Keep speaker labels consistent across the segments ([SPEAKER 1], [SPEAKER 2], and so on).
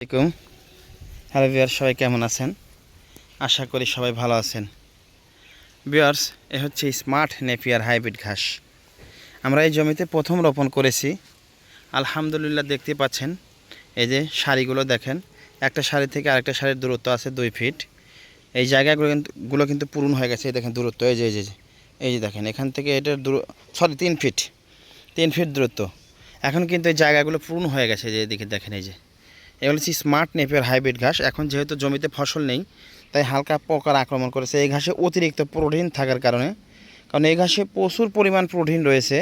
[SPEAKER 1] আসসালামাইকুম হ্যালো বিয়ার্স সবাই কেমন আছেন? আশা করি সবাই ভালো আছেন। বিয়ার্স এ হচ্ছে স্মার্ট নেপিয়ার হাইব্রিড ঘাস। আমরা এই জমিতে প্রথম রোপণ করেছি। আলহামদুলিল্লাহ দেখতে পাচ্ছেন এই যে শাড়িগুলো দেখেন একটা শাড়ি থেকে আরেকটা শাড়ির দূরত্ব আছে দুই ফিট। এই জায়গাগুলো কিন্তু গুলো কিন্তু পূরণ হয়ে গেছে এই দেখেন দূরত্ব এই যে এই যে, এই যে দেখেন এখান থেকে এটার দূর সরি তিন ফিট তিন ফিট দূরত্ব। এখন কিন্তু এই জায়গাগুলো পূরণ হয়ে গেছে যে এদিকে দেখেন এই যে। এগুলো হচ্ছে স্মার্ট নেপিয়ার হাইব্রিড ঘাস। এখন যেহেতু জমিতে ফসল নেই, তাই হালকা পোকার আক্রমণ করেছে। এই ঘাসে অতিরিক্ত প্রোটিন থাকার কারণে। কারণ এই ঘাসে প্রচুর পরিমাণ প্রোটিন রয়েছে।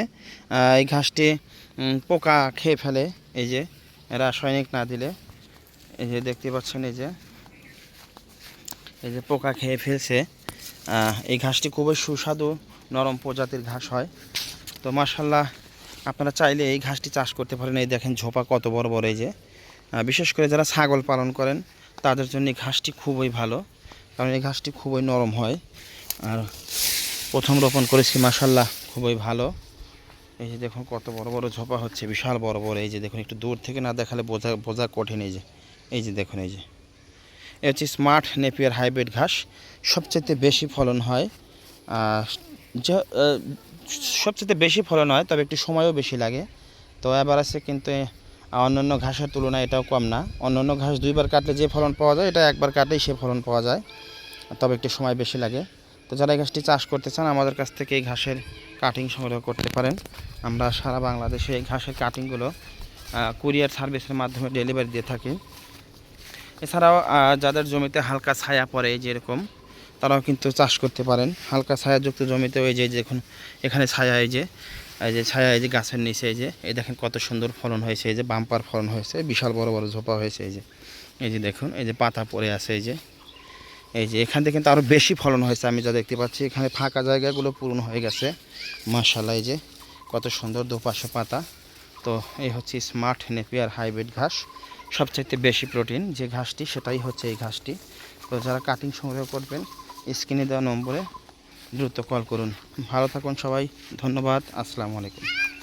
[SPEAKER 1] এই ঘাসটি পোকা খেয়ে ফেলে। এই যে রাসায়নিক না দিলে। এই যে দেখতে পাচ্ছেন, এই যে এই যে পোকা খেয়ে ফেলছে। এই ঘাসটি খুবই সুস্বাদু, নরম প্রজাতির ঘাস হয়। তো মার্শাল্লাহ আপনারা চাইলে এই ঘাসটি চাষ করতে পারেন। এই দেখেন ঝোপা কত বড় বড়, এই যে। বিশেষ করে যারা ছাগল পালন করেন, তাদের জন্য এই ঘাসটি খুবই ভালো, কারণ এই ঘাসটি খুবই নরম হয়। আর প্রথম রোপণ করেছি মাসাল্লাহ খুবই ভালো। এই যে দেখুন কত বড় বড় ঝোপা হচ্ছে, বিশাল বড় বড়। এই যে দেখুন, একটু দূর থেকে না দেখালে বোঝা বোঝা কঠিন এই যে। এই যে দেখুন, এই যে। এ হচ্ছে স্মার্ট নেপিয়ার হাইব্রিড ঘাস। সবচেয়ে বেশি ফলন হয় সবচেয়ে বেশি ফলন হয়, তবে একটু সময়ও বেশি লাগে। তো এবার আছে কিন্তু অন্যান্য ঘাসের তুলনায় এটাও কম না। অন্যান্য ঘাস দুইবার কাটলে যে ফলন পাওয়া যায়, এটা একবার কাটলেই সে ফলন পাওয়া যায়। তবে একটু সময় বেশি লাগে। তো যারা এই ঘাসটি চাষ করতে চান, আমাদের কাছ থেকে এই ঘাসের কাটিং সংগ্রহ করতে পারেন। আমরা সারা বাংলাদেশে এই ঘাসের কাটিংগুলো কুরিয়ার সার্ভিসের মাধ্যমে ডেলিভারি দিয়ে থাকি। এছাড়াও যাদের জমিতে হালকা ছায়া পড়ে, এই যেরকম তারাও কিন্তু চাষ করতে পারেন। হালকা ছায়াযুক্ত জমিতে ওই যে, দেখুন, এখানে ছায়া এই যে। এই যে ছায়া, এই যে গাছের নিচে, এই যে, এই দেখেন কত সুন্দর ফলন হয়েছে, এই যে বাম্পার ফলন হয়েছে, বিশাল বড় বড় ঝোপা হয়েছে, এই যে এই যে দেখুন, এই যে পাতা পড়ে আছে, এই যে এই যে, এখান থেকে কিন্তু আরও বেশি ফলন হয়েছে, আমি যা দেখতে পাচ্ছি, এখানে ফাঁকা জায়গাগুলো পূরণ হয়ে গেছে মার্শাল্লাহ এই যে, কত সুন্দর দুপাশে পাতা, তো এই হচ্ছে স্মার্ট নেপিয়ার হাইব্রিড ঘাস, সবচাইতে বেশি প্রোটিন, যে ঘাসটি, সেটাই হচ্ছে এই ঘাসটি, তো যারা কাটিং সংগ্রহ করবেন, স্ক্রিনে দেওয়া নম্বরে দ্রুত কল করুন। ভালো থাকুন সবাই। ধন্যবাদ। আসসালামু আলাইকুম।